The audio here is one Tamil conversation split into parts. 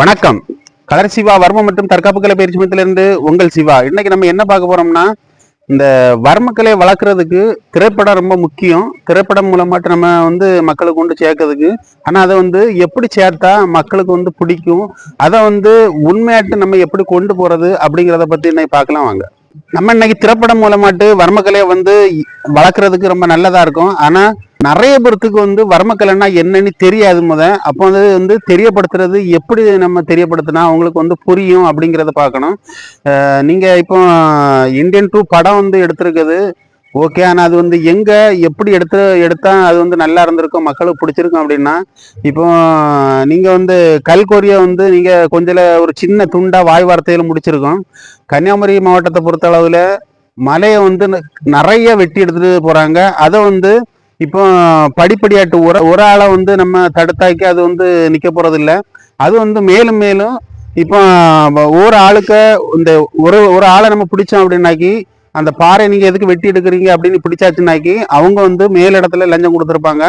வணக்கம். கலர் சிவா வர்மம் மற்றும் தற்காப்பு கலை பயிற்சி மையத்திலிருந்து உங்கள் சிவா. இன்னைக்கு நம்ம என்ன பார்க்க போறோம்னா இந்த வர்மக்கலை வளர்க்குறதுக்கு திரைப்படம் ரொம்ப முக்கியம். திரைப்படம் மூலமாட்டு நம்ம வந்து மக்களுக்கு கொண்டு சேர்க்கறதுக்கு. ஆனால் அதை வந்து எப்படி சேர்த்தா மக்களுக்கு வந்து பிடிக்கும்? அதை வந்து உண்மையாட்டு நம்ம எப்படி கொண்டு போகிறது அப்படிங்கிறத பற்றி இன்னைக்கு பார்க்கலாம் வாங்க. நம்ம இன்னைக்கு திரைப்படம் மூலமாட்டு வர்மக்கலையை வந்து வளர்க்குறதுக்கு ரொம்ப நல்லதா இருக்கும். ஆனா நிறைய பேர்த்துக்கு வந்து வர்மக்கலைன்னா என்னன்னு தெரியாது முத. அப்போ வந்து வந்து தெரியப்படுத்துறது எப்படி நம்ம தெரியப்படுத்தினா அவங்களுக்கு வந்து புரியும் அப்படிங்கிறத பார்க்கணும். நீங்க இப்போ இந்தியன் டூ படம் வந்து எடுத்திருக்குது. ஓகே ஆனால் அது வந்து எங்க எப்படி எடுத்து எடுத்தால் அது வந்து நல்லா இருந்திருக்கும் மக்களுக்கு பிடிச்சிருக்கும் அப்படின்னா இப்போ நீங்க வந்து கல்கோரியை வந்து நீங்க கொஞ்சம் ஒரு சின்ன துண்டா வாய் வார்த்தையில் முடிச்சிருக்கோம். கன்னியாகுமரி மாவட்டத்தை பொறுத்த அளவில் மலையை வந்து ந- நிறைய வெட்டி எடுத்துட்டு போகிறாங்க அதை வந்து இப்போ படிப்படியாட்டு ஒரு ஒரு ஆளை வந்து நம்ம தடுத்தாக்கி அது வந்து நிற்க போகிறதில்ல அது வந்து மேலும் மேலும் இப்போ ஒரு ஆளுக்கு இந்த ஒரு ஒரு ஆளை நம்ம பிடிச்சோம் அப்படின்னாக்கி அந்த பாறை நீங்கள் எதுக்கு வெட்டி எடுக்கிறீங்க அப்படின்னு பிடிச்சாச்சுனாக்கி அவங்க வந்து மேலிடத்துல லஞ்சம் கொடுத்துருப்பாங்க.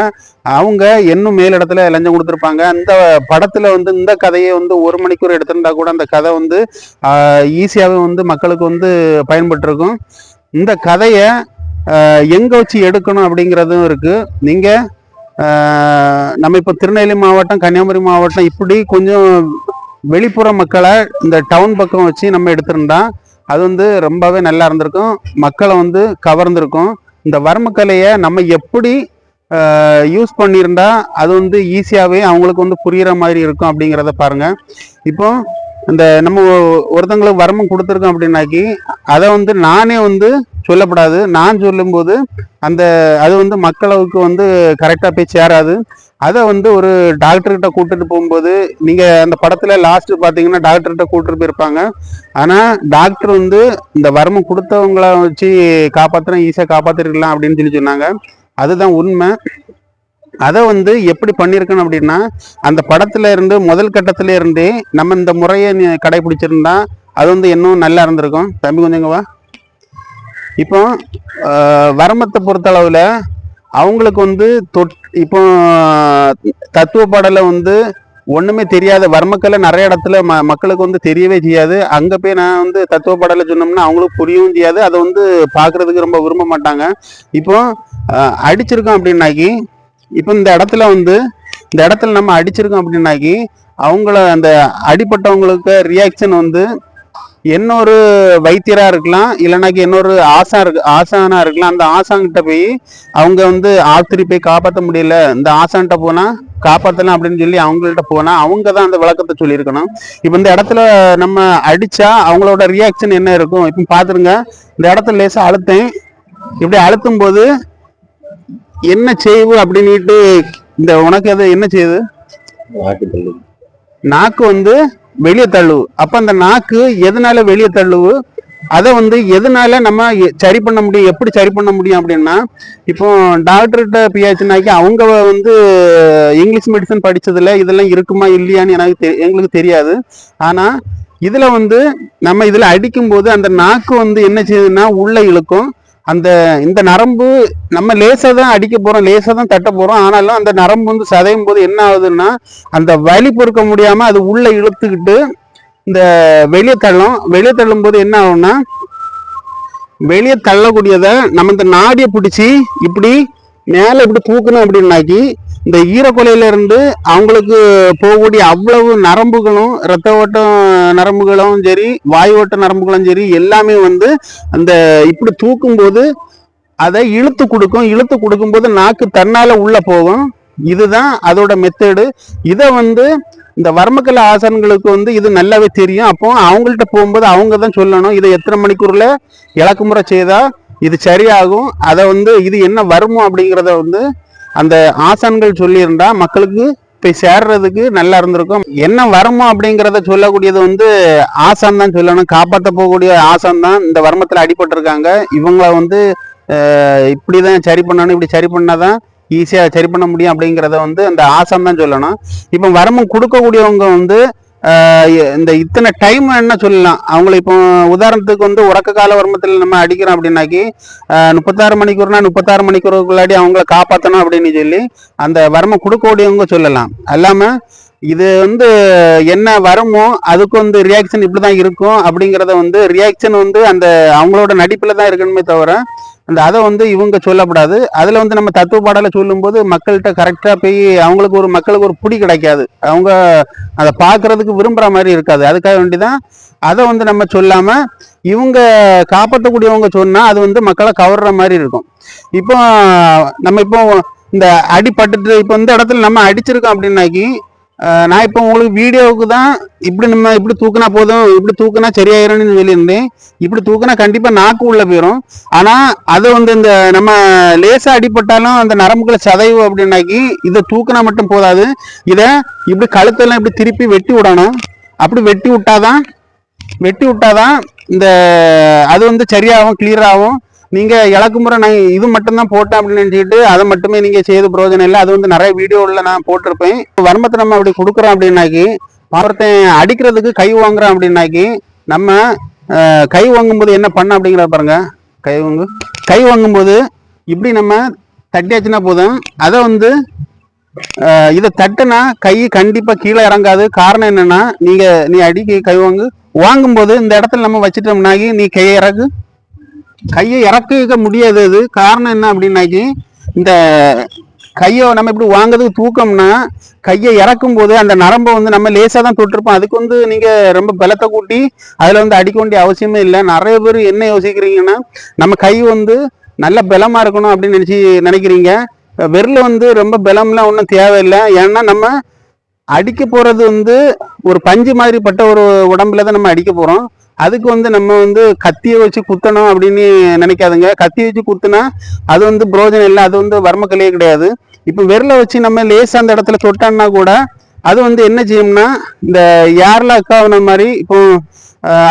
அவங்க இன்னும் மேலிடத்துல லஞ்சம் கொடுத்துருப்பாங்க. அந்த படத்தில் வந்து இந்த கதையை வந்து ஒரு மணிக்கூர் எடுத்திருந்தா கூட அந்த கதை வந்து ஈஸியாகவே வந்து மக்களுக்கு வந்து பயன்பட்டிருக்கும். இந்த கதையை எங்கே வச்சு எடுக்கணும் அப்படிங்கிறதும் இருக்குது நீங்கள் நம்ம இப்போ திருநெல்வேலி மாவட்டம் கன்னியாகுமரி மாவட்டம் இப்படி கொஞ்சம் வெளிப்புற மக்களை இந்த டவுன் பக்கம் வச்சு நம்ம எடுத்திருந்தா அது வந்து ரொம்பவே நல்லா இருந்திருக்கும். மக்களை வந்து கவர்ந்திருக்கும். இந்த வர்மக்கலையை நம்ம எப்படி யூஸ் பண்ணியிருந்தா அது வந்து ஈஸியாகவே அவங்களுக்கு வந்து புரியிற மாதிரி இருக்கும் அப்படிங்கிறத பாருங்க. இப்போ இந்த நம்ம ஒருத்தங்களுக்கு வர்மம் கொடுத்துருக்கோம் அப்படின்னாக்கி அதை வந்து நானே வந்து சொல்லப்படாது. நான் சொல்லும்போது அந்த அது வந்து மக்களவுக்கு வந்து கரெக்டாக போய் சேராது. அதை வந்து ஒரு டாக்டர்கிட்ட கூட்டிட்டு போகும்போது நீங்கள் அந்த படத்தில் லாஸ்ட் பார்த்தீங்கன்னா டாக்டர்கிட்ட கூட்டிட்டு போயிருப்பாங்க. ஆனால் டாக்டர் வந்து இந்த வர்மம் கொடுத்தவங்கள வச்சு காப்பாத்தினா ஈஸியாக காப்பாற்றிருக்கலாம் அப்படின்னு சொல்லி சொன்னாங்க. அதுதான் உண்மை. அதை வந்து எப்படி பண்ணியிருக்கணும் அப்படின்னா அந்த படத்துல இருந்து முதல் கட்டத்துல இருந்தே நம்ம இந்த முறையை கடைபிடிச்சிருந்தா அது வந்து இன்னும் நல்லா இருந்திருக்கும். தம்பி கொஞ்சங்கவா இப்போ வரமத்தை பொறுத்தளவில் அவங்களுக்கு வந்து தொட் இப்போ தத்துவ பாடலை வந்து ஒன்றுமே தெரியாத வர்மக்கலை நிறைய இடத்துல ம மக்களுக்கு வந்து தெரியவே செய்யாது. அங்கே போய் நான் வந்து தத்துவ பாடலை சொன்னோம்னா அவங்களுக்கு புரியவும் செய்யாது. அதை வந்து பார்க்குறதுக்கு ரொம்ப விரும்ப மாட்டாங்க. இப்போ அடிச்சிருக்கோம் அப்படின்னாக்கி இப்போ இந்த இடத்துல வந்து இந்த இடத்துல நம்ம அடிச்சிருக்கோம் அப்படின்னாக்கி அவங்கள அந்த அடிப்பட்டவங்களுக்கு ரியாக்ஷன் வந்து இன்னொரு வைத்தியரா இருக்கலாம் இல்லைனாக்கி இன்னொரு ஆசா இருக்கு ஆசானா இருக்கலாம். அந்த ஆசாங்கிட்ட போய் அவங்க வந்து ஆத்திரி போய் காப்பாற்ற முடியல. இந்த ஆசான்கிட்ட போனா காப்பாத்தலாம் அப்படின்னு சொல்லி அவங்கள்ட்ட போனா அவங்க தான் அந்த விளக்கத்தை சொல்லியிருக்கணும். இப்போ இந்த இடத்துல நம்ம அடிச்சா அவங்களோட ரியாக்ஷன் என்ன இருக்கும்? இப்போ பாத்துருங்க. இந்த இடத்துல லேசா அழுத்தேன். இப்படி அழுத்தும் போது என்ன செய்வு அப்படின்னுட்டு இந்த உனக்கு அது என்ன செய்யுது? நாக்கு வந்து வெளியே தள்ளுவு அப்ப அந்த நாக்கு எதனால வெளியே தள்ளுவு அதை வந்து எதனால நம்ம சரி பண்ண முடியும்? எப்படி சரி பண்ண முடியும் அப்படின்னா இப்போ டாக்டர்கிட்ட பியாச்சுனாக்கி அவங்க வந்து இங்கிலீஷ் மெடிசன் படிச்சதுல இதெல்லாம் இருக்குமா இல்லையான்னு எனக்கு தெ- எங்களுக்கு தெரியாது. ஆனா இதுல வந்து நம்ம இதுல அடிக்கும்போது அந்த நாக்கு வந்து என்ன செய்யுதுன்னா உள்ள இழுக்கும். அந்த இந்த நரம்பு நம்ம லேசாக தான் அடிக்க போகிறோம் லேசாக தான் தட்ட போகிறோம் ஆனாலும் அந்த நரம்பு வந்து சதையும் போது என்ன ஆகுதுன்னா அந்த வலி பொறுக்க முடியாமல் அது உள்ளே இழுத்துக்கிட்டு இந்த வெளியே தள்ளும். வெளியே தள்ளும் போது என்ன ஆகும்னா வெளியே தள்ளக்கூடியதை நம்ம இந்த நாடியை பிடிச்சி இப்படி மேலே இப்படி தூக்கணும் அப்படின்னாக்கி இந்த ஈரக்கொலையிலேருந்து அவங்களுக்கு போகக்கூடிய அவ்வளவு நரம்புகளும் ரத்த ஓட்டம் நரம்புகளும் சரி வாய் ஓட்ட நரம்புகளும் சரி எல்லாமே வந்து அந்த இப்படி தூக்கும்போது அதை இழுத்து கொடுக்கும் இழுத்து கொடுக்கும்போது நாக்கு தன்னால் உள்ளே போகும். இதுதான் அதோட மெத்தேடு இதை வந்து இந்த வர்மக்கல ஆசன்களுக்கு வந்து இது நல்லாவே தெரியும். அப்போ அவங்கள்ட்ட போகும்போது அவங்க தான் சொல்லணும் இதை எத்தனை மணிக்கூரில் இலக்குமுறை செய்தால் இது சரியாகும். அதை வந்து இது என்ன வருமோ அப்படிங்கிறத வந்து அந்த ஆசான்கள் சொல்லியிருந்தா மக்களுக்கு போய் சேர்றதுக்கு நல்லா இருந்திருக்கும். என்ன வருமோ அப்படிங்கிறத சொல்லக்கூடியது வந்து ஆசான் தான் சொல்லணும். காப்பாற்ற போகக்கூடிய ஆசான் தான் இந்த வர்மத்தில் அடிபட்டிருக்காங்க. இவங்கள வந்து இப்படி தான் சரி பண்ணணும் இப்படி சரி பண்ணாதான் ஈஸியாக சரி பண்ண முடியும் அப்படிங்கிறத வந்து அந்த ஆசான் தான் சொல்லணும். இப்போ வர்மம் கொடுக்கக்கூடியவங்க வந்து இந்த இத்தனை டைம் என்ன சொல்லலாம்? அவங்களை இப்போ உதாரணத்துக்கு வந்து உறக்க கால வர்மத்தில் நம்ம அடிக்கிறோம் அப்படின்னாக்கி முப்பத்தாறு மணிக்கூர்னா முப்பத்தாறு மணிக்கூருக்குள்ளாடி அவங்கள காப்பாற்றணும் அப்படின்னு சொல்லி அந்த வரமை கொடுக்கக்கூடியவங்க சொல்லலாம். அல்லாமல் இது வந்து என்ன வருமோ அதுக்கு வந்து ரியாக்ஷன் இப்படி தான் இருக்கும் அப்படிங்கிறத வந்து ரியாக்ஷன் வந்து அந்த அவங்களோட நடிப்பில் தான் இருக்கணுமே தவிர அந்த அதை வந்து இவங்க சொல்லக்கூடாது அதில் வந்து நம்ம தத்துவ பாடலை சொல்லும்போது மக்கள்கிட்ட கரெக்டாக போய் அவங்களுக்கு ஒரு மக்களுக்கு ஒரு பிடி கிடைக்காது. அவங்க அதை பார்க்குறதுக்கு விரும்புகிற மாதிரி இருக்காது. அதுக்காக வேண்டி தான் அதை வந்து நம்ம சொல்லாமல் இவங்க காப்பாற்றக்கூடியவங்க சொன்னால் அது வந்து மக்களை கவர்ற மாதிரி இருக்கும். இப்போ நம்ம இப்போ இந்த அடிபட்டுட்டு இப்போ இந்த இடத்துல நம்ம அடிச்சிருக்கோம் அப்படின்னாக்கி நான் இப்போ உங்களுக்கு வீடியோவுக்கு தான் இப்படி நம்ம இப்படி தூக்குனா போதும் இப்படி தூக்குனா சரியாயிரும்னு சொல்லியிருந்தேன். இப்படி தூக்குனா கண்டிப்பாக நாக்கு உள்ளே போயிடும் ஆனால் அது வந்து இந்த நம்ம லேசாக அடிபட்டாலும் அந்த நரம்புகளை சதைவு அப்படின்னாக்கி இதை தூக்குனா மட்டும் போதாது. இதை இப்படி கழுத்தெல்லாம் இப்படி திருப்பி வெட்டி விடணும். அப்படி வெட்டி விட்டாதான் வெட்டி விட்டாதான் இந்த அது வந்து சரியாகும் கிளியராகும் நீங்கள் நீங்க இலக்கு முறை நான் இது மட்டும்தான் போட்டேன் அப்படின்னு நினச்சிக்கிட்டு அதை மட்டுமே நீங்கள் செய்து பிரயோஜனம் இல்லை. அது வந்து நிறைய வீடியோவில் நான் போட்டிருப்பேன். வர்மத்தை நம்ம அப்படி கொடுக்குறோம் அப்படின்னாக்கி ஒருத்தன் அடிக்கிறதுக்கு கை வாங்குறான் அப்படின்னாக்கி நம்ம கை வாங்கும்போது என்ன பண்ண அப்படிங்கிற பாருங்க. கை வாங்கு. கை வாங்கும்போது இப்படி நம்ம தட்டியாச்சுன்னா போதும். அதை வந்து இதை தட்டுனா கை கண்டிப்பாக கீழே இறங்காது. காரணம் என்னன்னா நீங்கள் நீ அடிக்க கை வாங்கு. வாங்கும்போது இந்த இடத்துல நம்ம வச்சுட்டோம்னாக்கி நீ கையை இறக்கு. கையை இறக்க முடியாது அது. காரணம் என்ன அப்படின்னாக்கி இந்த கையை நம்ம இப்படி வாங்குறதுக்கு தூக்கம்னா கையை இறக்கும் போது அந்த நரம்பை வந்து நம்ம லேசாக தான் தொட்டிருப்போம். அதுக்கு வந்து நீங்கள் ரொம்ப பலத்தை கூட்டி அதில் வந்து அடிக்க வேண்டிய அவசியமே இல்லை. நிறைய பேர் என்ன யோசிக்கிறீங்கன்னா நம்ம கை வந்து நல்ல பலமாக இருக்கணும் அப்படின்னு நினச்சி நினைக்கிறீங்க. விரல் வந்து ரொம்ப பலம்லாம் ஒன்றும் தேவையில்லை. ஏன்னா நம்ம அடிக்க போறது வந்து ஒரு பஞ்சு மாதிரி பட்ட ஒரு உடம்புல தான் நம்ம அடிக்க போறோம். அதுக்கு வந்து நம்ம வந்து கத்தியை வச்சு குத்தணும் அப்படின்னு நினைக்காதுங்க. கத்தியை வச்சு குத்துனா அது வந்து புரோஜனம் இல்லை. அது வந்து வர்மக்கலையே கிடையாது. இப்போ விரலை வச்சு நம்ம லேசாக அந்த இடத்துல தொட்டோம்னா கூட அது வந்து என்ன செய்யும்னா இந்த ஏர்ல அக்காவின மாதிரி இப்போ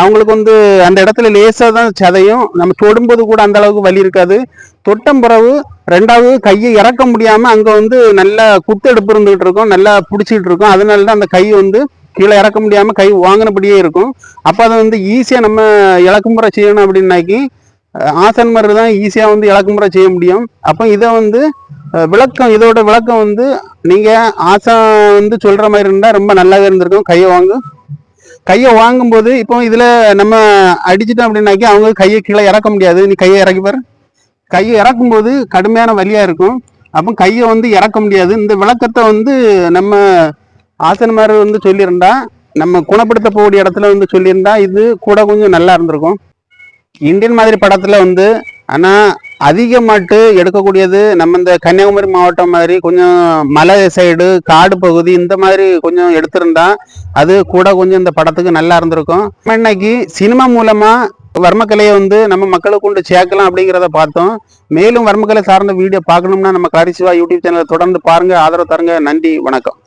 அவங்களுக்கு வந்து அந்த இடத்துல லேசாக தான் சதையும். நம்ம தொடும்போது கூட அந்த அளவுக்கு வலி இருக்காது. தொட்டம் பிறகு ரெண்டாவது கையை இறக்க முடியாமல் அங்கே வந்து நல்லா குத்தெடுப்பு இருந்துகிட்டு இருக்கும் நல்லா பிடிச்சிட்டு இருக்கும். அதனால தான் அந்த கை வந்து கீழே இறக்க முடியாமல் கை வாங்கினபடியே இருக்கும். அப்போ அதை வந்து ஈஸியாக நம்ம இழக்குமுறை செய்யணும் அப்படின்னாக்கி ஆசன் மாதிரி தான் ஈஸியாக வந்து இழக்குமுறை செய்ய முடியும். அப்போ இதை வந்து விளக்கம் இதோட விளக்கம் வந்து நீங்கள் ஆசா வந்து சொல்கிற மாதிரி இருந்தால் ரொம்ப நல்லாவே இருந்திருக்கும். கையை வாங்க. கையை வாங்கும்போது இப்போ இதில் நம்ம அடிச்சிட்டோம் அப்படின்னாக்கி அவங்க கையை கீழே இறக்க முடியாது. நீ கையை இறக்கி பாரு. கையை இறக்கும்போது கடுமையான வழியாக இருக்கும். அப்போ கையை வந்து இறக்க முடியாது. இந்த விளக்கத்தை வந்து நம்ம ஆசனமார் வந்து சொல்லியிருந்தா நம்ம குணப்படுத்த போகிற இடத்துல வந்து சொல்லியிருந்தா இது கூட கொஞ்சம் நல்லா இருந்திருக்கும். இந்தியன் மாதிரி படத்தில் வந்து ஆனால் அதிகமாட்டு எடுக்கக்கூடியது நம்ம இந்த கன்னியாகுமரி மாவட்டம் மாதிரி கொஞ்சம் மலை சைடு காடு பகுதி இந்த மாதிரி கொஞ்சம் எடுத்திருந்தா அது கூட கொஞ்சம் இந்த படத்துக்கு நல்லா இருந்திருக்கும். இன்னைக்கு சினிமா மூலமா வர்மக்கலையை வந்து நம்ம மக்களுக்கு கொண்டு சேர்க்கலாம் அப்படிங்கிறத பார்த்தோம். மேலும் வர்மக்கலை சார்ந்த வீடியோ பார்க்கணும்னா நம்ம கரிசிவா யூடியூப் சேனலை தொடர்ந்து பாருங்க ஆதரவு தருங்க. நன்றி வணக்கம்.